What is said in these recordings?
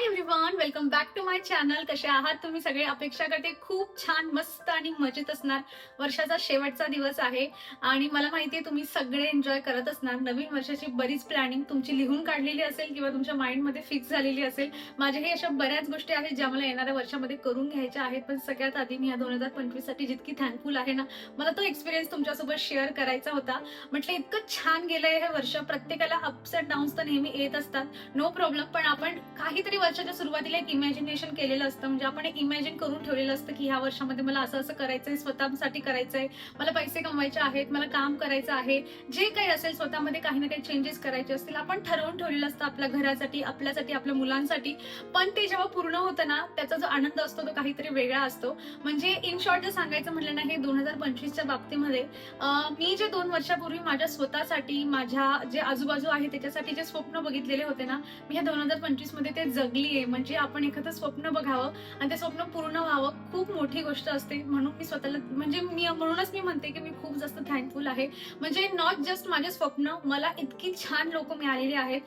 Hi everyone welcome back to my channel कसे आहात? तुम्ही सगळे अपेक्षा करते खूप छान मस्त आणि मजेत असणार. वर्षाचा शेवटचा दिवस आहे आणि मला माहिती आहे तुम्ही सगळे एन्जॉय करत असणार. नवीन वर्षाची बरीच प्लॅनिंग तुमची लिहून काढलेली असेल किंवा तुमच्या माइंडमध्ये फिक्स झालेली असेल. माझ्या अशा बऱ्याच गोष्टी आहेत ज्या मला येणाऱ्या वर्षामध्ये करून घ्यायच्या आहेत. पण सगळ्यात आधी मी या दोन हजार पंचवीससाठी जितकी थँकफुल आहे ना मला तो एक्सपिरियन्स तुमच्यासोबत शेअर करायचा होता. म्हटलं इतकं छान गेलंय हे वर्ष. प्रत्येकाला अप्स अँड डाऊन्स तर नेहमी येत असतात. नो प्रॉब्लेम पण आपण काहीतरी वर्षाच्या सुरुवातीला एक इमॅजिनेशन केलेलं असतं. म्हणजे आपण एक इमॅजिन करून ठेवलेलं असतं की ह्या वर्षामध्ये मला असं असं करायचंय स्वतःसाठी करायचंय. मला पैसे कमवायचे आहेत मला काम करायचं आहे. जे काही असेल स्वतःमध्ये काही ना काही चेंजेस करायचे असतील. आपण ठरवून ठेवलेलं असतं आपल्या घरासाठी आपल्यासाठी आपल्या मुलांसाठी. पण ते जेव्हा पूर्ण होतं ना त्याचा जो आनंद असतो तो काहीतरी वेगळा असतो. म्हणजे इन शॉर्ट जर सांगायचं म्हटलं ना हे दोन हजार पंचवीसच्या बाबतीमध्ये मी जे दोन वर्षापूर्वी माझ्या स्वतःसाठी माझ्या जे आजूबाजू आहे त्याच्यासाठी जे स्वप्न बघितलेले होते ना मी ह्या दोन हजार पंचवीसमध्ये ते जगली आहे म्हणजे आपण एखादं स्वप्न बघावं आणि ते स्वप्न पूर्ण व्हावं खूप मोठी गोष्ट असते. म्हणून मी स्वतःला म्हणजे मी म्हणूनच मी म्हणते की मी खूप जास्त थँकफुल आहे. म्हणजे नॉट जस्ट माझे स्वप्न मला इतकी छान लोक मिळालेली आहेत.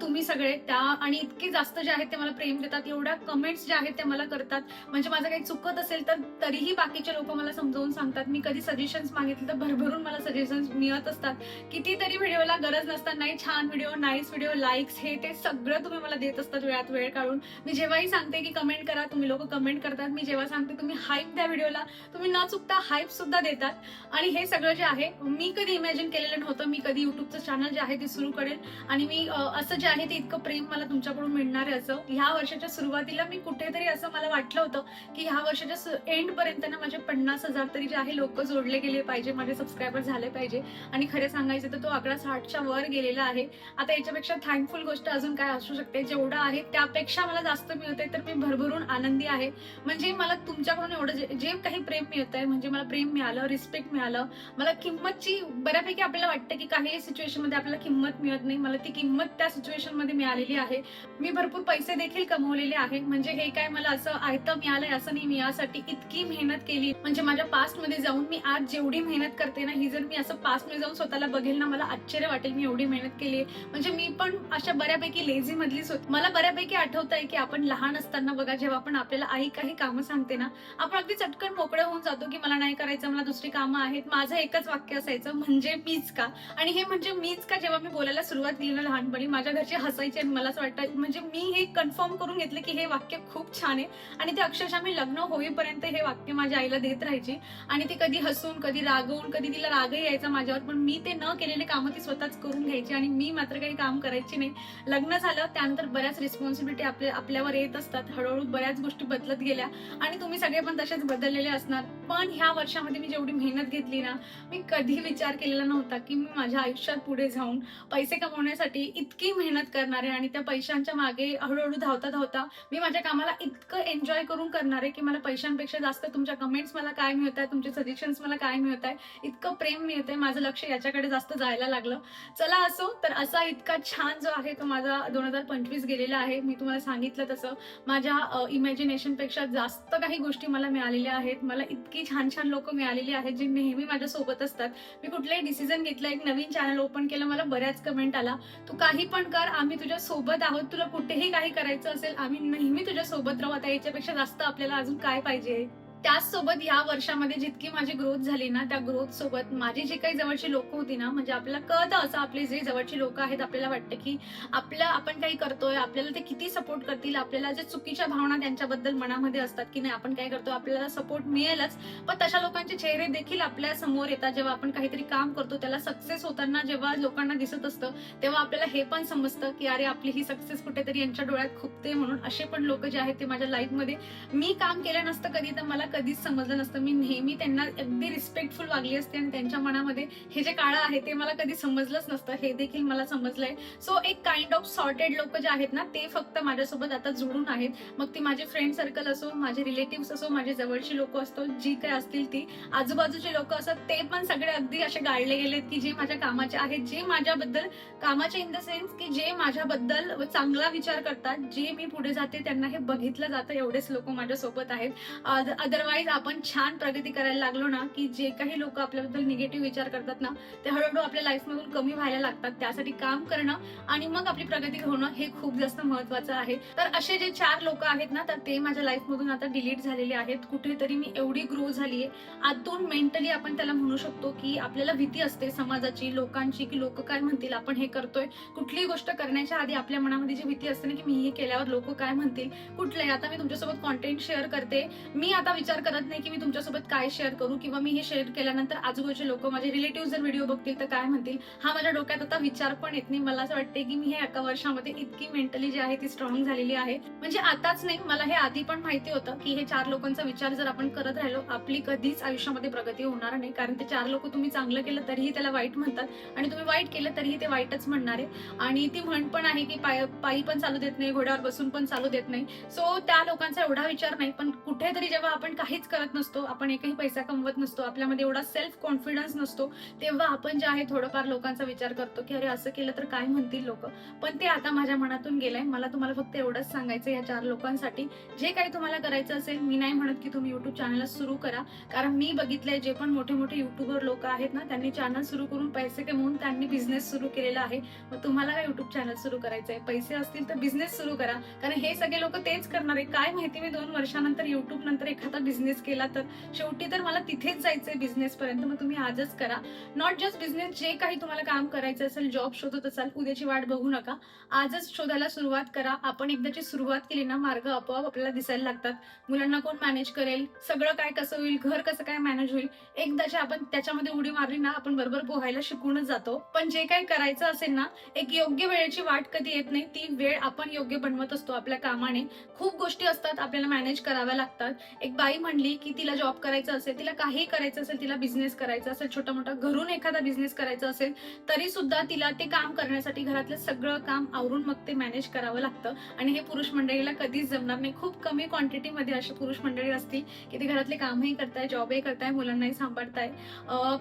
तुम्ही सगळे त्या आणि इतके जास्त जे आहेत ते मला प्रेम देतात एवढ्या कमेंट्स ज्या आहेत ते मला करतात. म्हणजे माझं काही चुकत असेल तर तरीही बाकीचे लोक मला समजावून सांगतात. मी कधी सजेशन्स मागितले तर भरभरून मला सजेशन्स मिळत असतात. कितीतरी व्हिडिओला गरज नसतानाही छान व्हिडिओ नाईस व्हिडिओ लाईक्स हे ते सगळं तुम्ही मला देत असतात वेळात वेळ काढून मी जेव्हाही सांगते की कमेंट करा तुम्ही लोक कमेंट करतात. मी जेव्हा सांगते तुम्ही हाईप द्या व्हिडिओला तुम्ही न चुकता हाईप सुद्धा देतात. आणि हे सगळं जे आहे मी कधी इमॅजिन केलेलं नव्हतं. मी कधी युट्यूबचं चॅनल जे आहे ते सुरू करेल. आणि मी असं जे आहे ते इतकं प्रेम मला तुमच्याकडून मिळणार आहे असं. ह्या वर्षाच्या सुरुवातीला मी कुठेतरी असं मला वाटलं होतं की ह्या वर्षाच्या एंड पर्यंत ना माझे पन्नास हजार तरी जे आहे लोक जोडले गेले पाहिजे माझे सबस्क्रायबर झाले पाहिजे. आणि खरं सांगायचं तर तो आकडा साठच्या वर गेलेला आहे. आता याच्यापेक्षा थँकफुल गोष्ट अजून काय असू शकते? जेवढं आहे त्यापेक्षा मला जास्त मिळते तर मी भरभरून आनंदी आहे. म्हणजे मला तुमच्याकडून एवढं जे- जे काही प्रेम मिळत आहे म्हणजे मला प्रेम मिळालं रिस्पेक्ट मिळालं मला किंमतची बऱ्यापैकी आपल्याला वाटतं की काही सिच्युएशनमध्ये आपल्याला किंमत मिळत नाही. मला ती किंमत त्या सिच्युएशनमध्ये मिळालेली आहे. मी भरपूर पैसे देखील कमवलेले आहे. म्हणजे हे काय मला असं आयतं मिळालंय असं नाही मी यासाठी इतकी मेहनत केली. म्हणजे माझ्या पास्टमध्ये जाऊन मी आज जेवढी मेहनत करते ना ही जर मी असं पास्टमध्ये जाऊन स्वतःला बघेल ना मला आश्चर्य वाटेल मी एवढी मेहनत केली म्हणजे मी पण अशा बऱ्यापैकी लेझी मधलीच होती. मला बऱ्यापैकी आठवत आहे की आपण लहान असताना बघा जेव्हा आपण आपल्याला आई काही कामं सांगते ना आपण अगदी चटकन मोकळे होऊन जातो की मला नाही करायचं मला दुसरी कामं आहेत माझं एकच वाक्य असायचं म्हणजे मीच का? आणि हे म्हणजे मीच का? जेव्हा मी बोलायला सुरुवात केली ना लहानपणी माझ्या घरचे हसायचे आणि मला असं वाटतं म्हणजे मी हे कन्फर्म करून घेतलं की हे वाक्य खूप छान आहे. आणि ते अक्षरशः मी लग्न होईपर्यंत हे वाक्य माझ्या आईला देत राहायची. आणि ती कधी हसून कधी रागवून कधी तिला रागही यायचा माझ्यावर पण मी ते न केलेले कामं ती स्वतःच करून घ्यायची आणि मी मात्र काही काम करायची नाही. लग्न झालं त्यानंतर बऱ्याच रिस्पॉन्सिबिलिटी आपल्या आपल्यावर येत असतात. हळूहळू बऱ्याच गोष्टी बदलत गेल्या. आणि तुम्ही सगळे पण तसेच बदललेले असणार. पण ह्या वर्षामध्ये मी जेवढी मेहनत घेतली ना मी कधी विचार केलेला नव्हता की मी माझ्या आयुष्यात पुढे जाऊन पैसे कमवण्यासाठी इतकी मेहनत करणार आहे आणि त्या पैशांच्या मागे हळूहळू धावता धावता मी माझ्या कामाला इतकं एन्जॉय करून करणार आहे की मला पैशांपेक्षा जास्त तुमच्या कमेंट्स मला काय मिळत आहे तुमचे सजेशन्स मला काय मिळत आहे इतकं प्रेम मिळत आहे माझं लक्ष याच्याकडे जास्त जायला लागलं. चला असो तर असा इतका छान जो आहे तो माझा दोन हजार पंचवीस गेलेला आहे. मी तुम्हाला सांगितलं तसं माझ्या इमॅजिनेशनपेक्षा जास्त काही गोष्टी मला मिळालेल्या आहेत. मला इतकी छान छान लोक मिळालेली आहेत जे नेहमी माझ्या सोबत असतात. मी कुठलाही डिसिजन घेतला एक नवीन चॅनल ओपन केलं मला बऱ्याच कमेंट आला. तू काही पण कर आम्ही तुझ्या सोबत आहोत. तुला कुठेही काही करायचं असेल आम्ही नेहमी तुझ्या सोबत राहू. आता याच्यापेक्षा जास्त आपल्याला अजून काय पाहिजे? त्याचसोबत या वर्षामध्ये जितकी माझी ग्रोथ झाली ना त्या ग्रोथ सोबत माझी जी काही जवळची लोक होती ना म्हणजे आपल्याला कळतं असं आपले जे जवळची लोक आहेत आपल्याला वाटतं की आपलं आपण काही करतोय आपल्याला ते किती सपोर्ट करतील आपल्याला जे चुकीच्या भावना त्यांच्याबद्दल मनामध्ये असतात की नाही आपण काय करतो आपल्याला सपोर्ट मिळेलच. पण तशा लोकांचे चेहरे देखील आपल्यासमोर येतात जेव्हा आपण काहीतरी काम करतो त्याला सक्सेस होताना जेव्हा लोकांना दिसत असतं तेव्हा आपल्याला हे पण समजतं की अरे आपली ही सक्सेस कुठेतरी यांच्या डोळ्यात खुपते म्हणून असे पण लोक जे आहेत ते माझ्या लाईफमध्ये मी काम केलं नसतं कधी तर मला कधीच समजलं नसतं. मी नेहमी त्यांना अगदी रिस्पेक्टफुल वागली असते आणि त्यांच्या मनामध्ये हे जे काळं आहे ते मला कधी समजलंच नसतं. हे देखील मला समजलंय. सो एक काइंड ऑफ सॉर्टेड लोक जे आहेत ना ते फक्त माझ्यासोबत आता जुळून आहेत. मग ती माझे फ्रेंड सर्कल असो माझे रिलेटिव्ह असो माझे जवळची लोक असतो जी काय असतील ती आजूबाजूचे लोक असतात ते पण सगळे अगदी असे गाळले गेलेत की जे माझ्या कामाचे आहेत जे माझ्याबद्दल कामाचे इन द सेन्स की जे माझ्याबद्दल चांगला विचार करतात जे मी पुढे जाते त्यांना हे बघितलं जातं एवढेच लोक माझ्यासोबत आहेत. अदर अदरवाईज आपण छान प्रगती करायला लागलो ना की जे काही लोक आपल्याबद्दल निगेटिव्ह विचार करतात ना ते हळूहळू आपल्या लाईफमधून कमी व्हायला लागतात. त्यासाठी काम करणं आणि मग आपली प्रगती होणं हे खूप जास्त महत्वाचं आहे. तर असे जे चार लोक आहेत ना तर ते माझ्या लाईफमधून आता डिलीट झालेले आहेत. कुठेतरी मी एवढी ग्रो झालीये. आतून मेंटली आपण त्याला म्हणू शकतो की आपल्याला भीती असते समाजाची लोकांची की लोक काय म्हणतील आपण हे करतोय. कुठलीही गोष्ट करण्याच्या आधी आपल्या मनामध्ये जी भीती असते ना की मी हे केल्यावर लोक काय म्हणतील कुठले आता मी तुमच्यासोबत कॉन्टेंट शेअर करते. मी आता विचार विचार करत नाही की मी तुमच्यासोबत काय शेअर करू किंवा मी हे शेअर केल्यानंतर आजूबाजूचे लोक माझे रिलेटिव्ह जर व्हिडिओ बघतील तर काय म्हणतील? हा माझ्या डोक्यात आता विचार पण येत नाही. मला असं वाटते की मी हे एका वर्षामध्ये इतकी मेंटली जी आहे ती स्ट्रॉंग झालेली आहे. म्हणजे आताच नाही मला हे आधी पण माहिती होतं की हे चार लोकांचा विचार जर आपण करत राहिलो आपली कधीच आयुष्यामध्ये प्रगती होणार नाही. कारण ते चार लोक तुम्ही चांगलं केलं तरीही त्याला वाईट म्हणतात आणि तुम्ही वाईट केलं तरीही ते वाईटच म्हणणार. आहे आणि ती म्हण पण आहे की पाय पायी पण चालू देत नाही घोड्यावर बसून पण चालू देत नाही. सो त्या लोकांचा एवढा विचार नाही. पण कुठेतरी जेव्हा आपण काहीच करत नसतो आपण एकही पैसा कमवत नसतो आपल्यामध्ये एवढा सेल्फ कॉन्फिडन्स नसतो तेव्हा आपण जे आहे थोडंफार लोकांचा विचार करतो की अरे असं केलं तर काय म्हणतील लोक? पण ते आता माझ्या मनातून गेलंय. मला तुम्हाला फक्त एवढंच सांगायचं या चार लोकांसाठी. जे काही तुम्हाला करायचं असेल मी नाही म्हणत की तुम्ही युट्यूब चॅनल सुरू करा. कारण मी बघितलंय जे पण मोठे मोठे युट्यूबर लोक आहेत ना त्यांनी चॅनल सुरू करून पैसे कमवून त्यांनी बिझनेस सुरू केलेला आहे. मग तुम्हाला काय युट्यूब चॅनल सुरू करायचंय? पैसे असतील तर बिझनेस सुरू करा. कारण हे सगळे लोक तेच करणार आहे काय माहिती मी दोन वर्षानंतर युट्यूब नंतर एखादा बिझनेस केला तर शेवटी तर मला तिथेच जायचंय बिझनेस पर्यंत. मग तुम्ही आजच करा. नॉट जस्ट बिझनेस जे काही तुम्हाला काम करायचं असेल जॉब शोधत असाल उद्याची वाट बघू नका. आजच शोधायला सुरुवात करा. आपण एकदाची सुरुवात केली ना मार्ग आपोआप आपल्याला दिसायला लागतात. मुलांना कोण मॅनेज करेल? सगळं काय कसं होईल? घर कसं काय मॅनेज होईल? एकदाची आपण त्याच्यामध्ये उडी मारली ना आपण बरोबर पोहायला शिकूनच जातो. पण जे काही करायचं असेल ना एक योग्य वेळेची वाट कधी येत नाही. ती वेळ आपण योग्य बनवत असतो आपल्या कामाने. खूप गोष्टी असतात आपल्याला मॅनेज कराव्या लागतात. एक बाई म्हणली की तिला जॉब करायचं असेल तिला काही करायचं असेल तिला बिझनेस करायचा असेल छोटा मोठा घरून एखादा बिझनेस करायचा असेल तरी सुद्धा तिला ते काम करण्यासाठी घरातलं सगळं काम आवरून मग ते मॅनेज करावं लागतं. आणि हे पुरुष मंडळीला कधीच जमणार नाही. खूप कमी क्वांटिटीमध्ये अशी पुरुष मंडळी असतील की ते घरातले कामही करताय जॉबही करताय मुलांनाही सांभाळताय.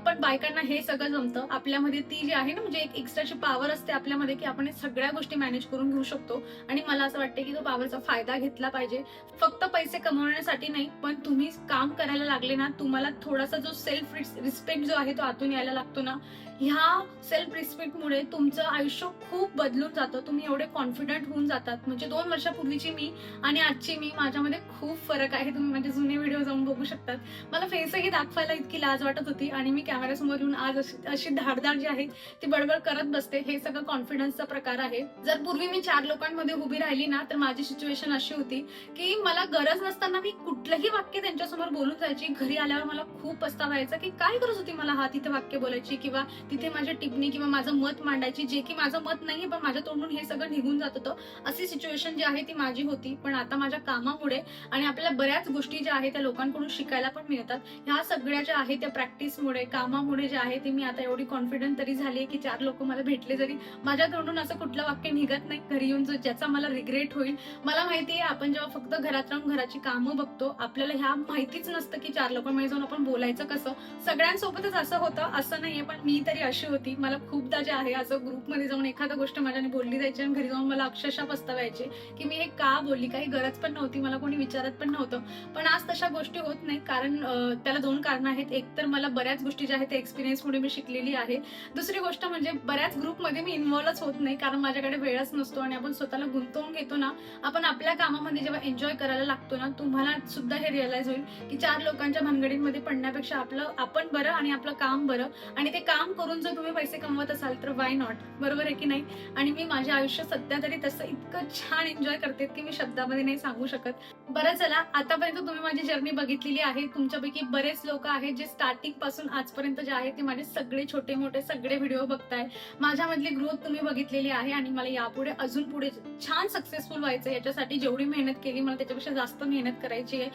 पण बायकांना हे सगळं जमतं. आपल्यामध्ये ती जी आहे ना म्हणजे एक एक्स्ट्राची पॉवर असते आपल्यामध्ये की आपण सगळ्या गोष्टी मॅनेज करून घेऊ शकतो. आणि मला असं वाटतं की तो पॉवरचा फायदा घेतला पाहिजे. फक्त पैसे कमवण्यासाठी नाही पण तुम्ही काम करायला लागले ना तुम्हाला थोडासा जो सेल्फ रिस्पेक्ट जो आहे तो आतून यायला लागतो ना ह्या सेल्फ रिस्पेक्टमुळे तुमचं आयुष्य खूप बदलून जातं. तुम्ही एवढे कॉन्फिडंट होऊन जातात. म्हणजे दोन वर्षापूर्वीची मी आणि आजची मी माझ्यामध्ये खूप फरक आहे. तुम्ही माझे जुने व्हिडिओ जाऊन बघू शकतात. मला फेसही दाखवायला इतकी लाज वाटत होती आणि मी कॅमेऱ्यासमोर येऊन आज अशी अशी धाडधाड जी आहे ती बडबड करत बसते. हे सगळं कॉन्फिडन्सचा प्रकार आहे. जर पूर्वी मी चार लोकांमध्ये उभी राहिली ना तर माझी सिच्युएशन अशी होती की मला गरज नसताना मी कुठलंही वाक्य त्यांच्यासमोर बोलून जायची. घरी आल्यावर मला खूप पस्तावा व्हायचा की काय गरज होती मला हा तिथे वाक्य बोलायची? किंवा तिथे माझ्या टिपणी किंवा माझं मत मांडायची जे की माझं मत नाहीये पण माझ्या तोंडून हे सगळं निघून जात होतं. अशी सिच्युएशन जी आहे ती माझी होती. पण आता माझ्या कामामुळे आणि आपल्याला बऱ्याच गोष्टी ज्या आहेत त्या लोकांकडून शिकायला पण मिळतात. ह्या सगळ्या ज्या आहेत त्या प्रॅक्टिसमुळे कामामुळे जे आहे ते मी आता एवढी कॉन्फिडंट तरी झाली की चार लोक मला भेटले जरी. माझ्या तोंडून असं कुठलं वाक्य निघत नाही घरी येऊन जो ज्याचा मला रिग्रेट होईल. मला माहिती आहे आपण जेव्हा फक्त घरात राहून घराची कामं बघतो आपल्याला ह्या माहितीच नसतं की चार लोकांमध्ये जाऊन आपण बोलायचं कसं. सगळ्यांसोबतच असं होतं असं नाहीये पण मी तरी अशी होती मला खूपदा जे आहे असं ग्रुपमध्ये जाऊन एखादा गोष्ट माझ्याने बोलली जायची आणि घरी जाऊन मला अक्षरशः पस्तावायचे की मी हे का बोलली? काही गरज पण नव्हती मला कोणी विचारत पण नव्हतं. पण आज तशा गोष्टी होत नाही कारण त्याला दोन कारणं आहेत. एक तर मला बऱ्याच गोष्टी ज्या आहेत त्या एक्सपिरियन्समुळे मी शिकलेली आहे. दुसरी गोष्ट म्हणजे बऱ्याच ग्रुपमध्ये मी इन्व्हॉल्वच होत नाही कारण माझ्याकडे वेळच नसतो आणि आपण स्वतःला गुंतवून घेतो ना आपण आपल्या कामामध्ये जेव्हा एन्जॉय करायला लागतो ना तुम्हाला सुद्धा हे रिअलाइज होईल की चार लोकांच्या भानगडींमध्ये पडण्यापेक्षा आपलं आपण बरं आणि आपलं काम बरं आणि ते काम करून जर तुम्ही पैसे कमवत असाल तर वाय नॉट बरोबर आहे की नाही? आणि मी माझे आयुष्य सध्या तरी तसं इतकं छान एन्जॉय करते की मी शब्दामध्ये नाही सांगू शकत. बरं चला आतापर्यंत तुम्ही माझी जर्नी बघितलेली आहे. तुमच्यापैकी बरेच लोक आहेत जे स्टार्टिंगपासून आजपर्यंत जे आहे ते माझे सगळे छोटे मोठे सगळे व्हिडिओ बघताय. माझ्यामधली ग्रोथ तुम्ही बघितलेली आहे आणि मला यापुढे अजून पुढे छान सक्सेसफुल व्हायचं याच्यासाठी जेवढी मेहनत केली मला त्याच्यापेक्षा जास्त मेहनत करायची आहे.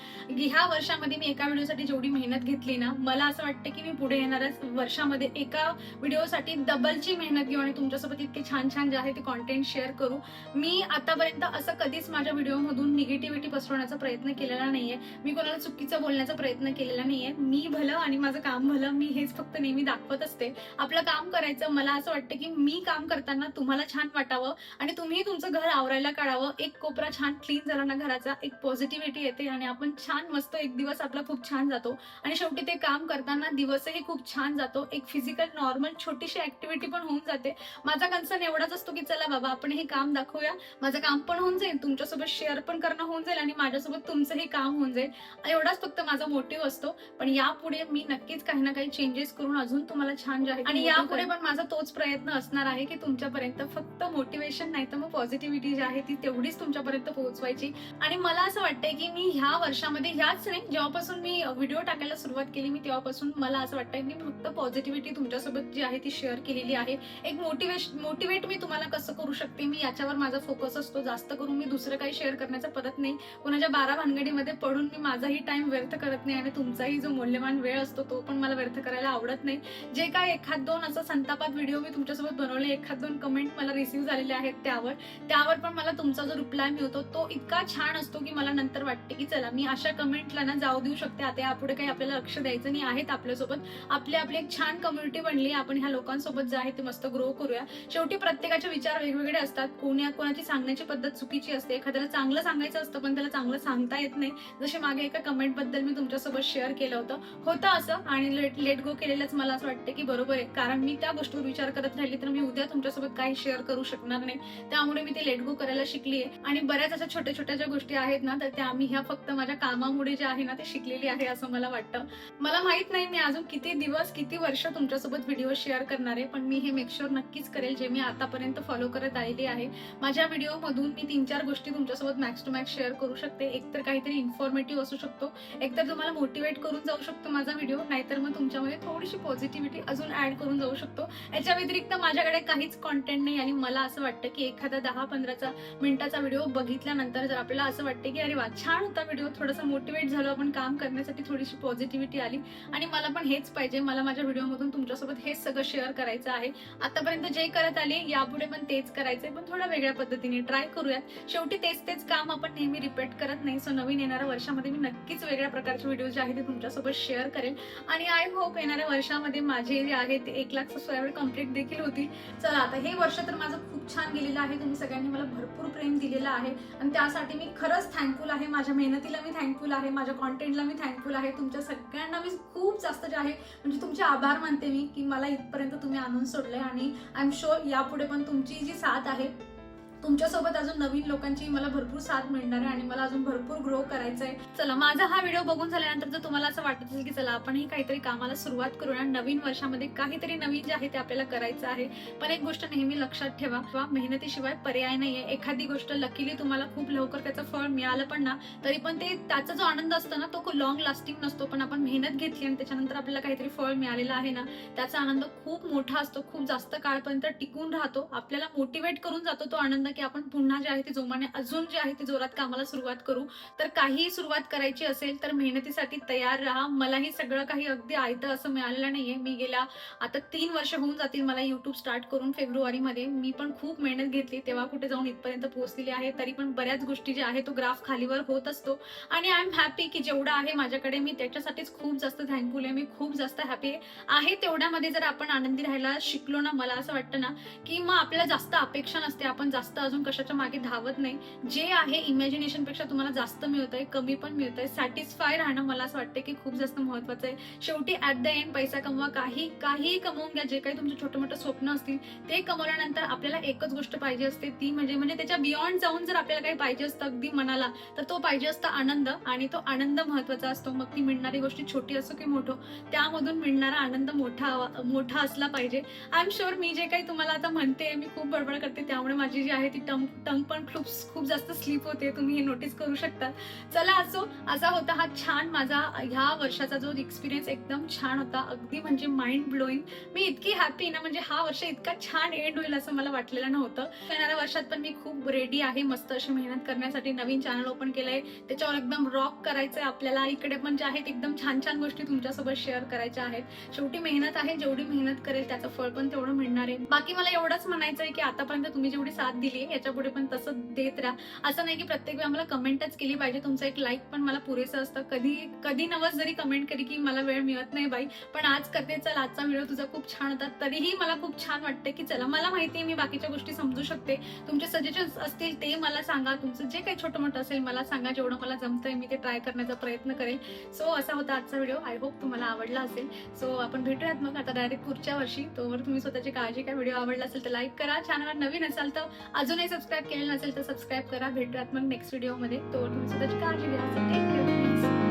ह्या वर्षामध्ये मी एका व्हिडिओसाठी जेवढी मेहनत घेतली ना मला असं वाटतं की मी पुढे येणाऱ्या वर्षामध्ये एका व्हिडिओसाठी डबलची मेहनत घेऊ आणि तुमच्यासोबत इतके छान छान जे आहे ते कॉन्टेंट शेअर करू. मी आतापर्यंत असं कधीच माझ्या व्हिडिओमधून निगेटिव्हिटी पसरवण्याचा प्रयत्न केलेला नाहीये. मी कोणाला चुकीचं बोलण्याचा प्रयत्न केलेला नाहीये. मी भलं आणि माझं काम भलं मी हेच फक्त नेहमी दाखवत असते. आपलं काम करायचं मला असं वाटतं की मी काम करताना तुम्हाला छान वाटावं आणि तुम्ही तुमचं घर आवरायला काढावं. एक कोपरा छान क्लीन झाला ना घराचा एक पॉझिटिव्हिटी येते आणि आपण छान मस्त एक दिवस आपला खूप छान जातो. आणि शेवटी ते काम करताना दिवसही खूप छान जातो. एक फिजिकल नॉर्मल छोटीशी ऍक्टिव्हिटी पण होऊन जाते. माझा कन्सर्न एवढाच असतो की चला बाबा आपण हे काम दाखवूया. माझं काम पण होऊन जाईल तुमच्यासोबत शेअर पण करणं होऊन जाईल आणि माझ्यासोबत तुमचंही काम होऊन जाईल. एवढाच फक्त माझा मोटिव्ह असतो. पण यापुढे मी नक्कीच काही ना काही चेंजेस करून अजून तुम्हाला छान जे आहे आणि यापुढे पण माझा तोच प्रयत्न असणार आहे की तुमच्यापर्यंत फक्त मोटिवेशन नाही तर मग पॉझिटिव्हिटी जी आहे ती तेवढीच तुमच्यापर्यंत पोहोचवायची. आणि मला असं वाटतंय की मी ह्या वर्षामध्ये ह्याच नाही जेव्हापासून मी व्हिडिओ टाकायला सुरुवात केली मी तेव्हापासून मला असं वाटतंय की मी फक्त पॉझिटिव्हिटी तुमच्यासोबत जी आहे ती शेअर केलेली आहे. एक मोटिवेशन मोटिवेट मी तुम्हाला कसं करू शकते? मी याच्यावर माझा फोकस असतो. जास्त करून मी दुसरं काही शेअर करण्याचा परत नाही. कोणाच्या बारा भानगडीमध्ये पडून मी माझाही टाइम व्यर्थ करत नाही आणि तुमचाही जो मौल्यवान वेळ असतो तो पण मला व्यर्थ करायला आवडत नाही. जे काय एखाद दोन असं संतापात व्हिडिओ मी तुमच्यासोबत बनवले एखाद दोन कमेंट मला रिसिव्ह झालेले आहेत त्यावर त्यावर पण मला तुमचा जो रिप्लाय मिळतो तो इतका छान असतो की मला नंतर वाटते की चला मी अशा कमेंटला ना जाऊ देऊ शकते. आता यापुढे काही आपल्याला लक्ष द्यायचं नाही आहेत आपल्यासोबत. आपली आपली एक छान कम्युनिटी बनली आपण ह्या लोकांसोबत जे आहे ते मस्त ग्रो करूया. शेवटी प्रत्येकाचे विचार वेगवेगळे असतात. कोणी कोणाची सांगण्याची पद्धत चुकीची असते. एखाद्याला चांगलं सांगायचं असतं पण त्याला चांगलं सांगता येत नाही. जसे मागे एका कमेंटबद्दल मी तुमच्यासोबत शेअर केलं होतं. होतं असं आणि लेट लेट गो केलेलंच मला असं वाटतं की बरोबर आहे. कारण मी त्या गोष्टीवर विचार करत राहिली तर मी उद्या तुमच्यासोबत काही शेअर करू शकणार नाही. त्यामुळे मी ते लेट गो करायला शिकली आहे. आणि बऱ्याच अशा छोट्या छोट्या ज्या गोष्टी आहेत ना तर त्या आम्ही ह्या फक्त माझ्या कामामुळे जे आहे ना ते शिकलेली आहे असं मला वाटतं. मला माहीत नाही मी अजून किती दिवस किती वर्ष तुमच्यासोबत व्हिडिओ शेअर करणार आहे पण मी हे मेकश्युअर नक्कीच करेल जे मी आतापर्यंत फॉलो करत आलेली आहे. माझ्या व्हिडिओमधून मी तीन चार गोष्टी तुमच्यासोबत मॅक्स टू मॅक्स शेअर करू शकते. एकतर काहीतरी इन्फॉर्मेटिव्ह असू शकतो. एकतर तुम्हाला मोटिवेट करून जाऊ शकतो माझा व्हिडिओ नाहीतर मग तुमच्यामध्ये थोडीशी पॉझिटिव्हिटी अजून ऍड करून जाऊ शकतो. याच्या व्यतिरिक्त माझ्याकडे काहीच कॉन्टेंट नाही आणि मला असं वाटतं की एखादा दहा पंधराचा मिनिटाचा व्हिडिओ बघितल्यानंतर जर आपल्याला असं वाटतं की अरे वा छान होता व्हिडिओ थोडासा मोटिवेट झालो आपण काम करण्यासाठी थोडीशी पॉझिटिव्हिटी आली. आणि मला पण हेच पाहिजे. मला माझ्या व्हिडिओमधून तुमच्यासोबत हे सगळं शेअर करायचं आहे. आतापर्यंत जे करत आले यापुढे पण तेच करायचंय. पण थोडा वेगळ्या पद्धतीने ट्राय करूयात. शेवटी तेच तेच काम आपण नेहमी रिपीट करत नाही. सो नवीन येणाऱ्या वर्षामध्ये मी नक्कीच वेगळ्या प्रकारचे व्हिडिओ जे आहेत ते तुमच्यासोबत शेअर करेल आणि आय होप येणाऱ्या वर्षामध्ये माझे जे आहे ते एक लाख सबस्क्रायबर कंप्लीट देखील होतील. चला आता हे वर्ष तर माझं खूप छान गेलेलं आहे. तुम्ही सगळ्यांनी मला भरपूर प्रेम दिलेलं आहे. आणि त्यासाठी मी खरंच थँकफुल आहे. माझ्या मेहनतीला मी थँकफुल आहे. माझ्या कॉन्टेंटला मी थँकफुल आहे. तुमच्या सगळ्यांना मी खूप जास्त जे आहे म्हणजे तुमचे आभार मानते मी की मला इथपर्यंत तुम्ही आणून सोडले आणि आय एम शुअर यापुढे पण तुमची जी साथ आहे तुमच्यासोबत अजून नवीन लोकांची मला भरपूर साथ मिळणार आहे आणि मला अजून भरपूर ग्रो करायचं आहे चला माझा हा व्हिडिओ बघून झाल्यानंतर जर तुम्हाला असं वाटत असेल की चला आपणही काहीतरी कामाला सुरुवात करूया नवीन वर्षामध्ये काहीतरी नवीन जे आहे ते आपल्याला करायचं आहे. पण एक गोष्ट नेहमी लक्षात ठेवा किंवा मेहनतीशिवाय पर्याय नाहीये. एखादी गोष्ट लकीली तुम्हाला खूप लवकर त्याचं फळ मिळालं पण ना तरी पण ते त्याचा जो आनंद असतो ना तो लॉंग लास्टिंग नसतो. पण आपण मेहनत घेतली आणि त्याच्यानंतर आपल्याला काहीतरी फळ मिळालेलं आहे ना त्याचा आनंद खूप मोठा असतो. खूप जास्त काळपर्यंत टिकून राहतो. आपल्याला मोटिवेट करून जातो तो आनंद की आपण पुन्हा जे आहे ते जोमाने अजून जे आहे ते जोरात कामाला सुरुवात करू. तर काही सुरुवात करायची असेल तर मेहनतीसाठी तयार राहा. मलाही सगळं काही अगदी आयतं असं मिळालेलं नाहीये. मी गेल्या आता तीन वर्ष होऊन जातील मला युट्यूब स्टार्ट करून फेब्रुवारीमध्ये. मी पण खूप मेहनत घेतली. तेव्हा कुठे जाऊन इथपर्यंत पोहोचलेली आहे तरी पण बऱ्याच गोष्टी ज्या आहे तो ग्राफ खालीवर होत असतो. आणि आय एम हॅपी की जेवढं आहे माझ्याकडे मी त्याच्यासाठीच खूप जास्त थँकफुल आहे. मी खूप जास्त हॅपी आहे. आहे तेवढ्यामध्ये जर आपण आनंदी राहायला शिकलो ना मला असं वाटतं ना की मग आपल्याला जास्त अपेक्षा नसते. आपण जास्त अजून कशाच्या मागे धावत नाही. जे आहे इमॅजिनेशनपेक्षा तुम्हाला जास्त मिळत आहे कमी पण मिळत आहे सॅटिस्फाय राहणं मला असं वाटतं की खूप जास्त महत्वाचं आहे. शेवटी ऍट द एंड पैसा कमवा काही काहीही कमवून घ्या. जे काही तुमचे छोटे मोठे स्वप्न असतील ते कमवल्यानंतर आपल्याला एकच गोष्ट पाहिजे असते. ती म्हणजे म्हणजे त्याच्या बियॉन्ड जाऊन जर आपल्याला काही पाहिजे असतं अगदी मनाला तर तो पाहिजे असतो आनंद आणि तो आनंद महत्त्वाचा असतो. मग ती मिळणारी गोष्ट छोटी असो की मोठो त्यामधून मिळणारा आनंद मोठा मोठा असला पाहिजे. आय एम शुअर मी जे काही तुम्हाला आता म्हणते मी खूप बडबड करते त्यामुळे माझी जी आहे ती टंग टंग पण खूप खूप जास्त स्लीप होते तुम्ही हे नोटीस करू शकता. चला असो असा होता हा छान माझा ह्या वर्षाचा जो एक्सपिरियन्स एकदम छान होता. अगदी म्हणजे माइंड ब्लोईंग मी इतकी हॅपी ना म्हणजे हा वर्ष इतका छान एंड होईल असं मला वाटलेलं नव्हतं. येणाऱ्या वर्षात पण मी खूप रेडी आहे मस्त अशी मेहनत करण्यासाठी नवीन चॅनल ओपन केलंय. त्याच्यावर एकदम रॉक करायचंय आपल्याला. इकडे पण जे आहेत एकदम छान छान गोष्टी तुमच्यासोबत शेअर करायच्या आहेत. शेवटी मेहनत आहे जेवढी मेहनत करेल त्याचं फळ पण तेवढं मिळणार आहे. बाकी मला एवढंच म्हणायचं आहे की आतापर्यंत तुम्ही जेवढी साथ दिली केली याच्यापुढे पण तसं देत राहा. असं नाही की प्रत्येक वेळी आम्हाला कमेंटच केली पाहिजे तुमचं एक लाईक पण मला पुरेसं असतं. कधी कधी नवस जरी कमेंट केली की मला वेळ मिळत नाही बाई पण आज करते चल आजचा व्हिडिओ तुझा खूप छान होता. तरीही मला खूप छान वाटते की चला मला माहिती आहे मी बाकीच्या गोष्टी समजू शकते. तुमचे सजेशन्स असतील ते मला सांगा. तुमचं जे काही छोटं मोठं असेल मला सांगा. जेवढं मला जमतंय मी ते ट्राय करण्याचा प्रयत्न करेल. सो असा होता आजचा व्हिडिओ आय होप तुम्हाला आवडला असेल. सो आपण भेटूयात मग आता डायरेक्ट पुढच्या वर्षी. तोवर तुम्ही स्वतःची काळजी काय व्हिडिओ आवडला असेल तर लाईक करा. छान नवीन असाल तर अजूनही सबस्क्राईब केलं नसेल तर सबस्क्राईब करा. भेटूयात मग नेक्स्ट व्हिडिओमध्ये तो तुम्ही स्वतःची काळजी घ्या.